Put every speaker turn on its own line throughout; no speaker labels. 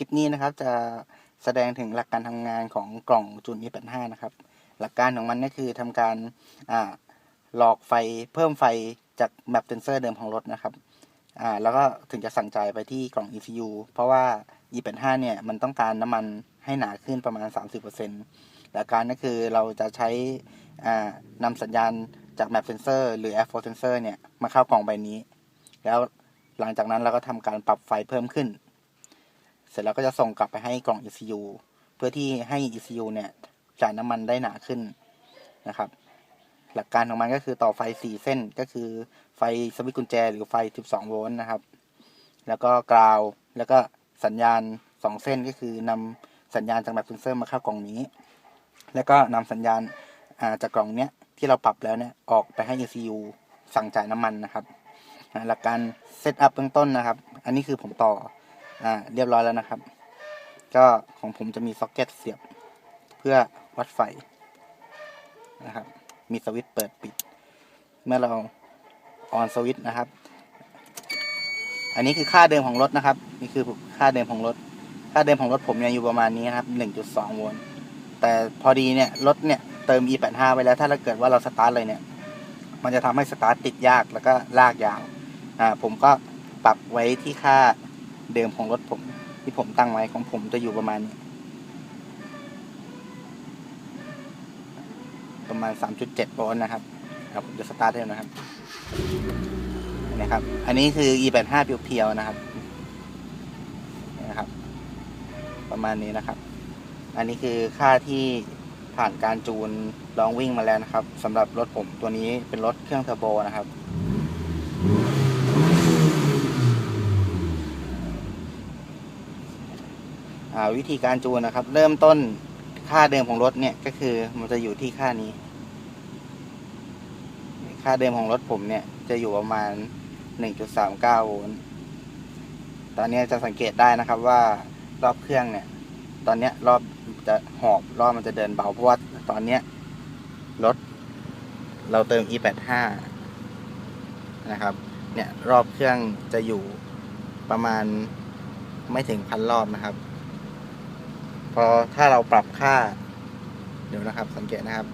ลิปนี้นะครับจะแสดงถึงหลักการทำงานของกล่องจูน E85 นะครับ หลักการของมันก็คือทำการอ่าหลอกไฟเพิ่มไฟจากแมปเซนเซอร์เดิมของรถนะครับอ่าแล้วก็ถึงจะสั่งจ่ายไปที่กล่อง ECU เพราะว่า E85 เนี่ยมันต้องการน้ำมันให้หนาขึ้นประมาณ 30%หลักการก็คือเราจะใช้อ่านำสัญญาณจากแมปเซนเซอร์หรือ Air Flow Sensor เนี่ยมาเข้ากล่องใบนี้ แล้วหลังจากนั้นเราก็ทำการปรับไฟเพิ่มขึ้น เสร็จแล้วก็จะส่งกลับไปให้กล่อง ECU เพื่อที่ให้ ECU เนี่ยจ่ายน้ำมันได้หนาขึ้นนะครับ หลักการของมันก็คือต่อไฟ 4 เส้นก็คือไฟสวิตช์กุญแจ หรือไฟ 12 โวลต์นะครับ แล้วก็กราว แล้วก็สัญญาณ 2 เส้นก็คือนำสัญญาณจากแบบเซนเซอร์มาเข้ากล่องนี้ แล้วก็นำสัญญาณาจากกล่องเนี้ยที่เราปรับแล้วเนี่ยออกไปให้ ECU สั่งจ่ายน้ำมันนะครับหลักการเซตอัพเบื้องต้นนะครับ อันนี้คือผมต่อ อ่าเรียบร้อยแล้วนะครับ ก็ของผมจะมีซ็อกเก็ตเสียบ เพื่อวัดไฟนะครับ มีสวิตช์เปิดปิด เมื่อเราออนสวิตช์นะครับ อันนี้คือค่าเดิมของรถนะครับ นี่คือค่าเดิมของรถ ค่าเดิมของรถผมเนี่ยอยู่ประมาณนี้นะครับ 1.2 โวลต์แต่พอดีเนี่ยรถเนี่ยเติม E85 ไปแล้วถ้าเราเกิดว่าเราสตาร์ทเลยเนี่ย มันจะทำให้สตาร์ทติดยากแล้วก็ลากยาว อ่าผมก็ปรับไว้ที่ค่า เดิมของรถผม ที่ผมตั้งไว้ของผมจะอยู่ประมาณนี้ ประมาณ 3.7โวลต์นะครับครับผมจะสตาร์ทให้นะครับนะครับ อันนี้คือ E85 เพียวๆนะครับนะครับ ประมาณนี้นะครับ อันนี้คือค่าที่ผ่านการจูนลองวิ่งมาแล้วนะครับสำหรับรถผมตัวนี้เป็นรถเครื่องเทอร์โบนะครับ อ่า วิธีการจูนนะครับ เริ่มต้นค่าเดิมของรถเนี่ยก็คือมันจะอยู่ที่ค่านี้ ค่าเดิมของรถผมเนี่ยจะอยู่ประมาณ 1.39 โวลต์ตอนนี้จะสังเกตได้นะครับว่ารอบเครื่องเนี่ย ตอนนี้รอบจะหอบรอบมันจะเดินเบาเพราะว่าตอนนี้รถเราเติม e85 นะครับ เนี่ยรอบเครื่องจะอยู่ประมาณไม่ถึงพันรอบนะครับ พอถ้าเราปรับค่า เดี๋ยวนะครับ สังเกตนะครับ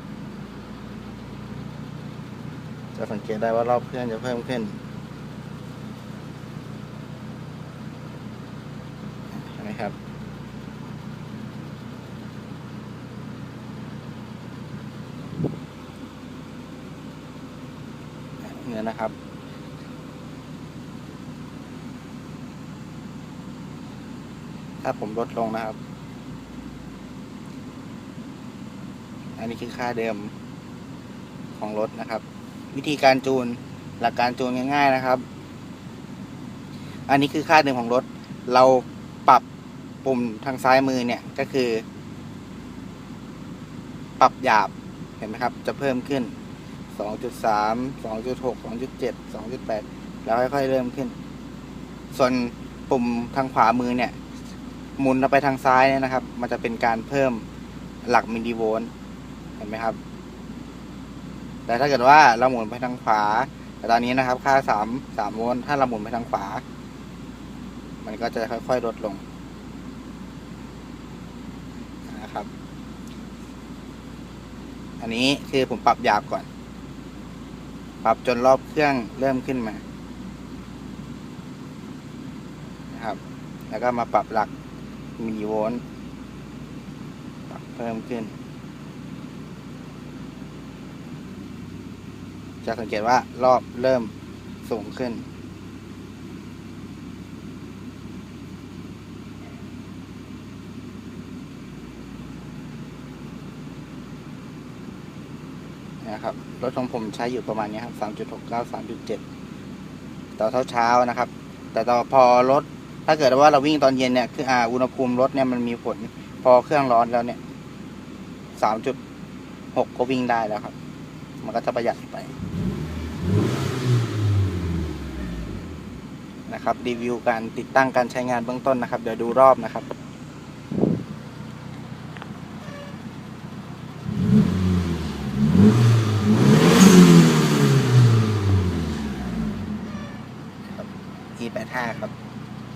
จะสังเกตได้ว่ารอบเครื่องจะเพิ่มขึ้นนไหมครับเนี่ยนะครับ ถ้าผมลดลงนะครับ อันนี้คือค่าเดิมของรถนะครับ วิธีการจูนหลักการจูนง่ายๆนะครับ อันนี้คือค่าเดิมของรถ เราปรับปุ่มทางซ้ายมือเนี่ยก็คือ ปรับหยาบเห็นไหมครับ จะเพิ่มขึ้น 2.3 2.6 2.7 2.8 แล้วค่อยๆเริ่มขึ้น ส่วนปุ่มทางขวามือเนี่ยหมุนไปทางซ้ายเนี่ยนะครับ มันจะเป็นการเพิ่มหลักมิลลิโวลต์ ห็นไหมครับ แต่ถ้าเกิดว่าเราหมุนไปทางขวา แต่ตอนนี้นะครับ ค่าสามสามโวลต์ถ้าเราหมุนไปทางขวา มันก็จะค่อย ๆ ลดลงนะครับ อันนี้คือผมปรับหยาบก่อน ปรับจนรอบเครื่องเริ่มขึ้นมานะครับ แล้วก็มาปรับหลักมิลลิโวลต์ปรับเพิ่มขึ้น จะสังเกตว่ารอบเริ่มสูงขึ้น นะครับ รถของผมใช้อยู่ประมาณนี้ครับ 3.69 3.7 ต่อเช้านะครับ แต่ต่อพอรถ ถ้าเกิดว่าเราวิ่งตอนเย็นเนี่ย คืออ่าอุณหภูมิรถเนี่ยมันมีผล พอเครื่องร้อนแล้วเนี่ย 3.6 ก็วิ่งได้แล้วครับ มันก็จะประหยัดไปนะครับรีวิวการติดตั้งการใช้งานเบื้องต้นนะครับ เดี๋ยวดูรอบนะครับ E85 ครับ